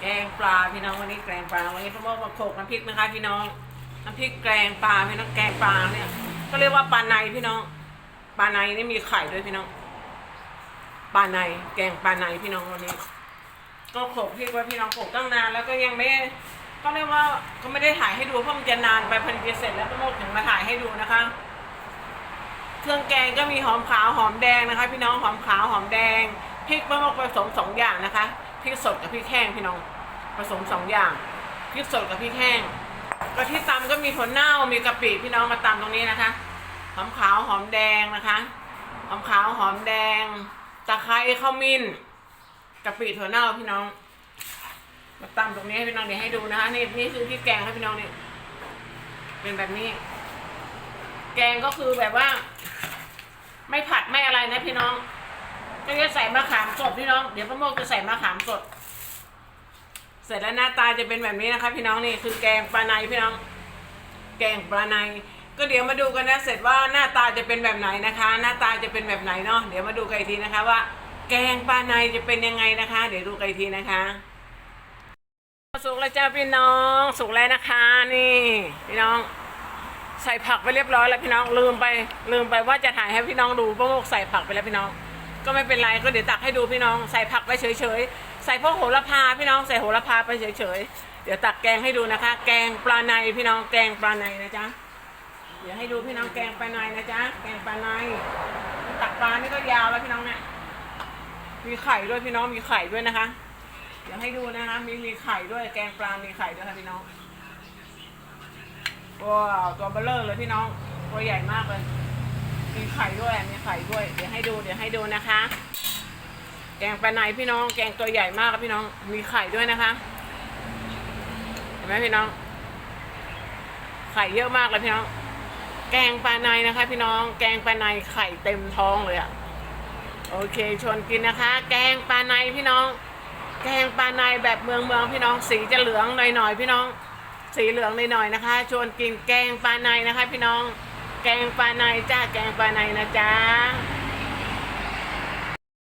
แกงปลาพี่น้องวันนี้แกงปลาวันนี้พ่อโมมาโขกน้ำพริกนะคะ พี่น้องน้ำพริกแกงปลาพี่น้องแกงปลาเนี่ยก็เรียกว่าปลาในพี่น้องปลาในนี่มีไข่ด้วยพี่น้องปลาในแกงปลาในพี่น้องวันนี้ ก็โขกพริกไว้พี่น้องโขกตั้งนานแล้วก็ยังไม่ก็เรียกว่าก็ไม่ได้ถ่ายให้ดูเพราะมันจะนานไปพอดีเสร็จแล้วพ่อโมถึงมาถ่ายให้ดูนะคะ เครื่องแกงก็มีหอมขาวหอมแดงนะคะ พี่น้องหอมขาวหอมแดงพริกมะม่วงผสมสองอย่างนะคะ พริกสดกับพริกแห้งพี่น้อง ผสมสองอย่างพริกสดกับพริกแห้งก็ที่ตำก็มีถั่วเน่ามีกะปิพี่น้องมาตำตรงนี้นะคะหอมขาวหอมแดงนะคะหอมขาวหอมแดง ตะไคร้ข้าวมิ้นกะปิถั่วเน่าพี่น้อง มาตำตรงนี้ให้พี่น้องเดี๋ยวให้ดูนะคะนี่นี่คือพริกแกงให้พี่น้องนี่เป็นแบบนี้ แกงก็คือแบบว่า ไม่ผัดไม่อะไรนะพี่น้อง ก็จะใส่มะขามสดพี่น้อง เดี๋ยวพ่อโมกจะใส่มะขามสด เสร็จแล้วหน้าตาจะเป็นแบบนี้นะคะ พี่น้องนี่คือแกงปลาในพี่น้อง แกงปลาใน ก็เดี๋ยวมาดูกันนะ เสร็จว่าหน้าตาจะเป็นแบบไหนนะคะ หน้าตาจะเป็นแบบไหนเนาะ เดี๋ยวมาดูกันอีกทีนะคะว่า แกงปลาในจะเป็นยังไงนะคะ เดี๋ยวดูกันอีกทีนะคะสุกแล้วจ้าพี่น้องสุกแล้วนะคะ นี่ พี่น้อง ใส่ผักไปเรียบร้อยแล้วพี่น้องลืมไป ลืมไปว่าจะถ่ายให้พี่น้องดูพราะว่าใส่ผักไปแล้วพี่น้อง ก็ไม่เป็นไรก็เดี๋ยวตักให้ดูพี่น้องใส่ผักไปเฉยๆ ใส่พวกโหระพาพี่น้องใส่โหระพาไปเฉยๆ เดี๋ยวตักแกงให้ดูนะคะ แกงปลาในพี่น้องแกงปลาในนะจ๊ะเดี๋ยวให้ดูพี่น้องแกงปลาในนะจ๊ะแกงปลาในตักปลานี่ก็ยาวแล้วพี่น้องเนี่ยมีไข่ด้วยพี่น้องมีไข่ด้วยนะคะ เดี๋ยวให้ดูนะคะ มีมีไข่ด้วยแกงปลา มีไข่ด้วยค่ะพี่น้องว้าวตัวเบลเลอร์เลยพี่น้องตัวใหญ่มากเลย มีไข่ด้วยมีไข่ด้วย เดี๋ยวให้ดูเดี๋ยวให้ดูนะคะ แกงปลาในพี่น้อง แกงตัวใหญ่มากพี่น้อง มีไข่ด้วยนะคะ เห็นไหมพี่น้อง ไข่เยอะมากเลยพี่น้อง แกงปลาในนะคะ พี่น้อง แกงปลาในไข่เต็มท้องเลยอะโอเคชวนกินนะคะ แกงปลาในพี่น้อง แกงปลาในแบบเมืองเมืองพี่น้อง สีจะเหลืองหน่อยๆพี่น้อง สีเหลืองหน่อยๆนะคะ ชวนกินแกงปลาในนะคะ พี่น้อง แกงปลาในจ้าแกงปลาในนะจ๊ะ